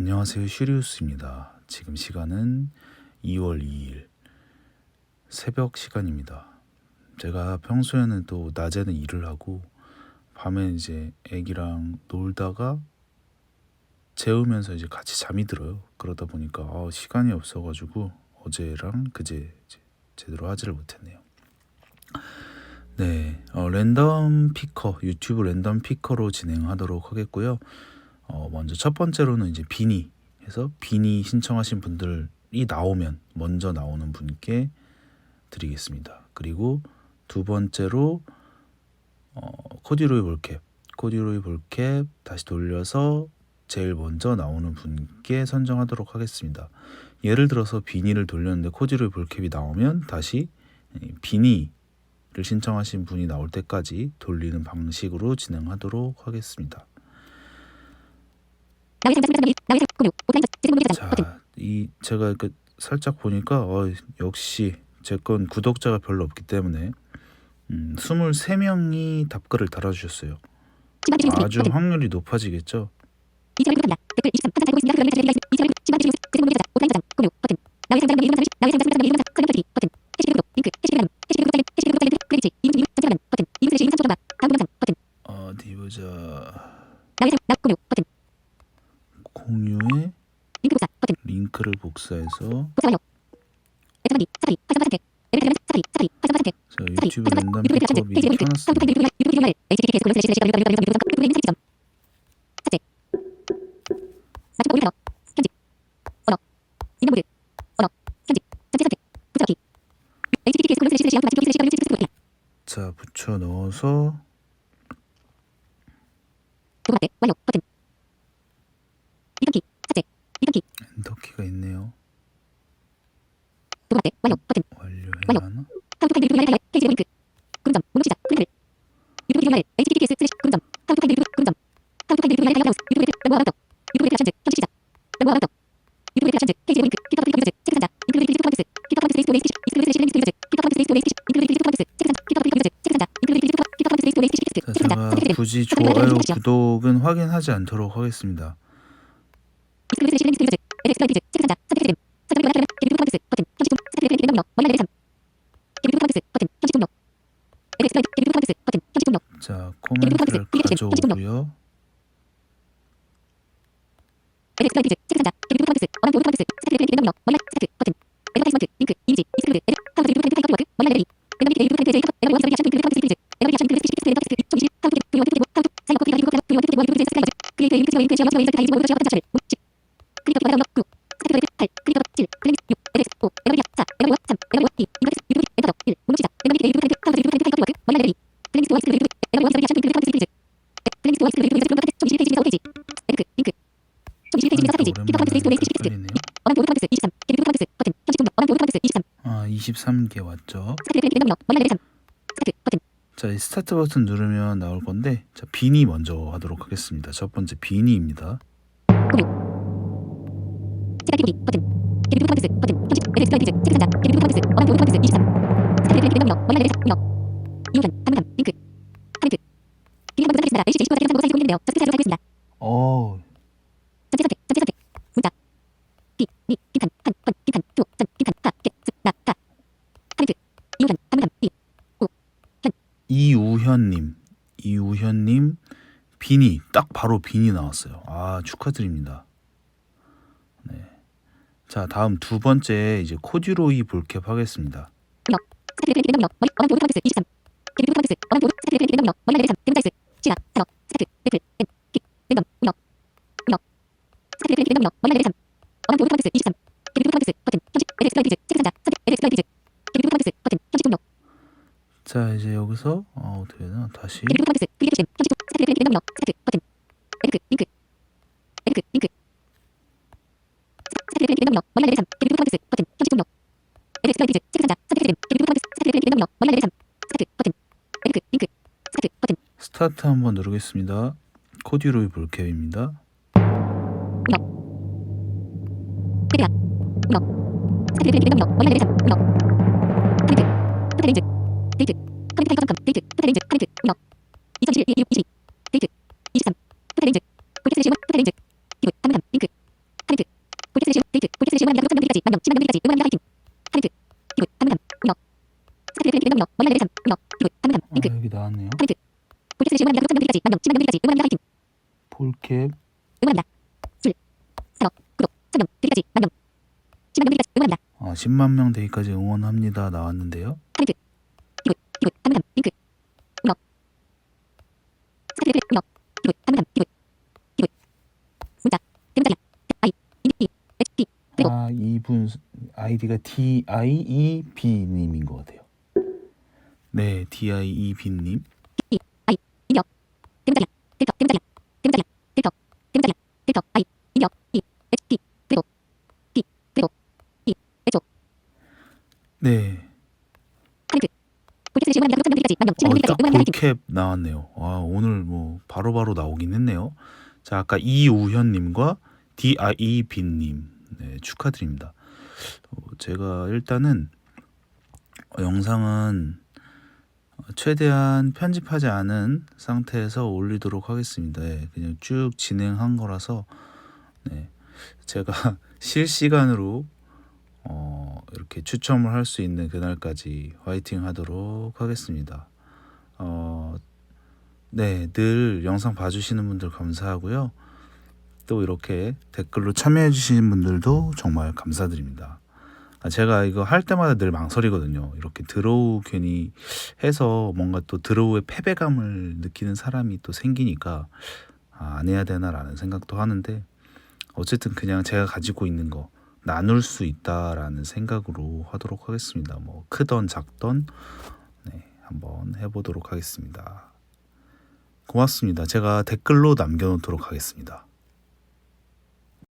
안녕하세요. 슈리우스입니다. 지금 시간은 2월 2일 새벽 시간입니다. 제가 평소에는 또 낮에는 일을 하고 밤에 이제 애기랑 놀다가 재우면서 이제 같이 잠이 들어요. 그러다 보니까 아, 시간이 없어가지고 어제랑 그제 제대로 하지를 못했네요. 네, 어, 랜덤 피커 유튜브 랜덤 피커로 진행하도록 하겠고요. 어, 먼저 첫 번째로는 이제 비니 해서 비니 신청하신 분들이 나오면 먼저 나오는 분께 드리겠습니다. 그리고 두 번째로 어, 코디로이 볼캡 코디로이 볼캡 다시 돌려서 제일 먼저 나오는 분께 선정하도록 하겠습니다. 예를 들어서 비니를 돌렸는데 코디로이 볼캡이 나오면 다시 비니를 신청하신 분이 나올 때까지 돌리는 방식으로 진행하도록 하겠습니다. 나의 상담 상담 나의 상담 공유 오프라인 재생 문제 저장 버튼 자, 이 제가 그 살짝 보니까 어, 역시 제 건 구독자가 별로 없기 때문에 음, 23명이 답글을 달아주셨어요. 아주 확률이 높아지겠죠? 이사를 구독합니다. 댓글 23 한잔 살고 있습니다. 그러면 잘리라 이사를 신발 지우스 재생 문제 저장 오프라인 저장 공유 버튼. 나의 상담 상담 이름 상담 나의 상담 상담 이름 상담 설명 들기 버튼. 해시태그 구독 링크 해시태그 나눔 해시태그 구독 잘림 해시태그 구독 잘림 크레디트 이름 이름 선택하는 버튼. 이름 슬래시 이름 상처 다음 동영상 버튼. 어디 보자. 나의 상담 나 공유 버튼 공유에 링크 링크를 복사해서 자, 유튜브 랜덤 자, 붙여 넣어서 완료 버튼 이동키 삭제 이동키 엔터키가 있네요. 도구 때 완료 버튼 완료. 카운트 파일 유튜브 라이브 페이지 링크 구름점 목록 시작 프린트 유튜브 라이브 https 슬래시 구름점 카운트 파일 유튜브 구름점 카운트 파일 유튜브 라이브 하우스 유튜브 앱 멤버 아웃 유튜브 앱 라션즈 현지 시작 멤버 아웃 유튜브 앱 라션즈 페이지 링크 힙합 리뷰 유저 체크 산다 인클루드 리스트 펀드스 힙합 펀드스 레이스 웨이스트 익스클루드 슬래시 랭스 유저 힙합 펀드스 레이스 웨이스트 인클루드 리스트 펀드스 체크 산다 힙합 리뷰 유저 체크 산다 인클루드 리스트 힙합 펀드스 레이스 웨이스트 자, 체크 산다 제가 굳이 좋아요, 구독은 확인하지 않도록 하겠습니다. 익스클루드 슬래시 랭스 유저 앱 자, 코멘트를 가져오고요. 펀드스 23 리뷰 펀드스 버튼 현지 종료 어난 도구 펀드스 23 아, 23개 왔죠. 스타트 랜덤 넘어 머리 내리 3 스타트 버튼 자, 이 스타트 버튼 누르면 나올 건데, 자, 비니 먼저 하도록 하겠습니다. 첫 번째 비니입니다. 시작 기록이 버튼 리뷰 펀드스 버튼 현지 에렉스 라이드 체크 산다 리뷰 펀드스 어난 도구 펀드스 23 스타트 랜덤 넘어 머리 내리 3 운영 이호전 한문함 링크 카멘트 비밀 번호 선택했습니다 HC 19가 대상 사이고 있는데요 저스트 자료로 알고 있습니다 어, 전체 선택 전체 선택 문자 비, 미, 비판, 판, 펀, 비판, 두, 전, 비판, 파, 개, 스, 나, 가 카멘트 이호전 한문함 비 이우현님, 이우현님, 비니, 딱 바로 비니 나왔어요. 아, 축하드립니다. 네. 자, 다음 두 번째 이제 코듀로이 볼캡 하겠습니다. 스타트 랜덤 넘어 머리 어난 도구 펀드스 23 리뷰 펀드스 어난 도구 스타트 랜덤 넘어 머리 내리 3 데모사이즈 시작 단어 스타트 레플 엔킥 랜덤 운영 운영 스타트 랜덤 넘어 머리 내리 3 어난 도구 펀드스 23 리뷰 펀드스 버튼 현지 에렉스 라이드 체크 산다 선택 에렉스 라이드 리뷰 펀드스 버튼 현지 종료 자, 이제 여기서 어, 어떻게 되나 다시 스 스타트 랜덤 넘어 스타트 버튼 링크 링크 링크 링크 스타트 랜덤 넘어 머리 내리 3 리뷰 펀드스 버튼 현지 종료 에렉스 라이드 체크 산다 선택 리뷰 펀드스 스타트 랜덤 넘어 머리 내리 3 스타트 버튼 링크 링크 스타트 버튼 스타트 한번 누르겠습니다. 코듀로이 볼캡입니다. 테리아 운영 스타트 랜덤 넘어 머리 내리 3 운영 카멘트 토탈렌즈 데이트 카멘트 타이거 점검 데이트 토탈렌즈 카멘트 운영 2021 22 22 데이트 23 토탈렌즈 볼켓 슬래시 원 토탈렌즈 기브 한문함 링크 폴리스 시험 데이트 폴리스 시험 합니다. 6천 명까지 만명 10만 명까지 응원합니다. 화이팅. 하이트 기분 방문함 운영 스타트 클릭 운영 원래 레벨 3 운영 기분 방문함 아, 링크 여기 나왔네요. 폴리스 시험 합니다. 6천 명까지 만명 10만 명까지 응원합니다. 화이팅. 폴캡 응원합니다. 술 사업 구독 천명 되기까지 만명 10만 명까지 응원합니다. 아, 10만 명 되기까지 응원합니다 나왔는데요. 하이트 기분 기분 방문함 링크 운영 스타트 클릭 운영 기분 방문함 기분 기분 문자 대문자리 I E H P 그리고 아, 이분 아이디가 D I E B 님인 것 같아요. 네, D I E B 님. E 네. 하이트 폴리스 시험 합니다. 6천 명까지 만명 10만 어. 볼캡 나왔네요. 와, 오늘 뭐 바로 바로 나오긴 했네요. 자, 아까 이우현 님과 D I E B 님. 네, 축하드립니다. 어, 제가 일단은 어, 영상은 최대한 편집하지 않은 상태에서 올리도록 하겠습니다. 예, 그냥 쭉 진행한 거라서 네, 제가 실시간으로 어, 이렇게 추첨을 할 수 있는 그날까지 화이팅 하도록 하겠습니다. 어, 네, 늘 영상 봐주시는 분들 감사하고요. 또 이렇게 댓글로 참여해주시는 분들도 정말 감사드립니다. 아, 제가 이거 할 때마다 늘 망설이거든요. 이렇게 드로우 괜히 해서 뭔가 또 드로우의 패배감을 느끼는 사람이 또 생기니까 아, 안 해야 되나라는 생각도 하는데 어쨌든 그냥 제가 가지고 있는 거 나눌 수 있다라는 생각으로 하도록 하겠습니다. 뭐 크던 작던 네, 한번 해보도록 하겠습니다. 고맙습니다. 제가 댓글로 남겨놓도록 하겠습니다.